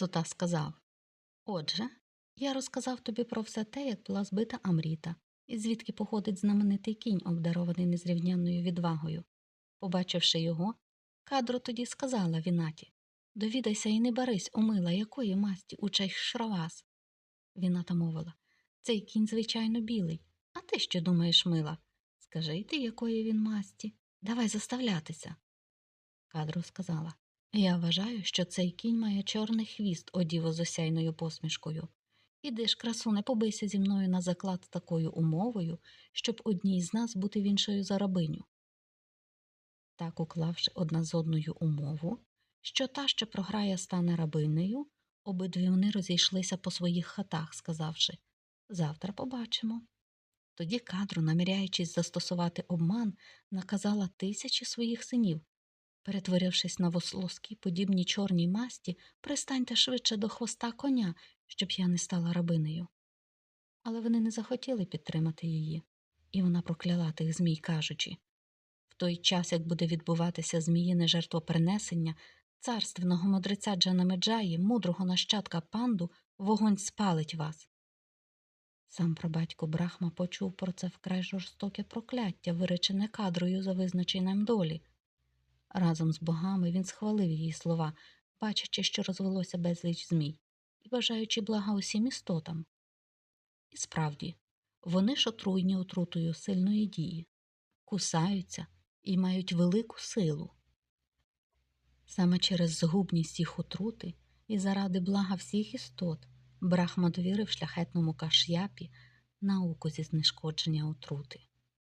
Сута сказав Отже, я розказав тобі про все те, як була збита Амріта, і звідки походить знаменитий кінь, обдарований незрівнянною відвагою. Побачивши його, кадро тоді сказала Вінаті Довідайся і не барись, омила, якої масті учай шравас. Віната мовила Цей кінь, звичайно, білий. А ти що думаєш, мила? Скажи й ти, якої він масті. Давай заставлятися. Кадро сказала Я вважаю, що цей кінь має чорний хвіст, одіво з осяйною посмішкою. Іди ж, красуне, побийся зі мною на заклад такою умовою, щоб одній з нас бути в іншою за рабиню. Так, уклавши одна з одною умову, що та, що програє, стане рабинею, обидві вони розійшлися по своїх хатах, сказавши Завтра побачимо. Тоді кадру, наміряючись застосувати обман, наказала тисячі своїх синів. Перетворившись на вослоски, подібні чорній масті, пристаньте швидше до хвоста коня, щоб я не стала рабинею. Але вони не захотіли підтримати її, і вона прокляла тих змій, кажучи в той час, як буде відбуватися зміїне жертвопринесення, царственного мудреця Джанамеджаї, мудрого нащадка панду, вогонь спалить вас. Сам прабатько Брахма почув про це вкрай жорстоке прокляття, виречене кадрою за визначенням долі. Разом з богами він схвалив її слова, бачачи, що розвелося безліч змій, і бажаючи блага усім істотам. І справді, вони ж отруйні отрутою сильної дії, кусаються і мають велику силу. Саме через згубність їх отрути і заради блага всіх істот Брахма довірив шляхетному каш'япі науку зі знешкодження отрути.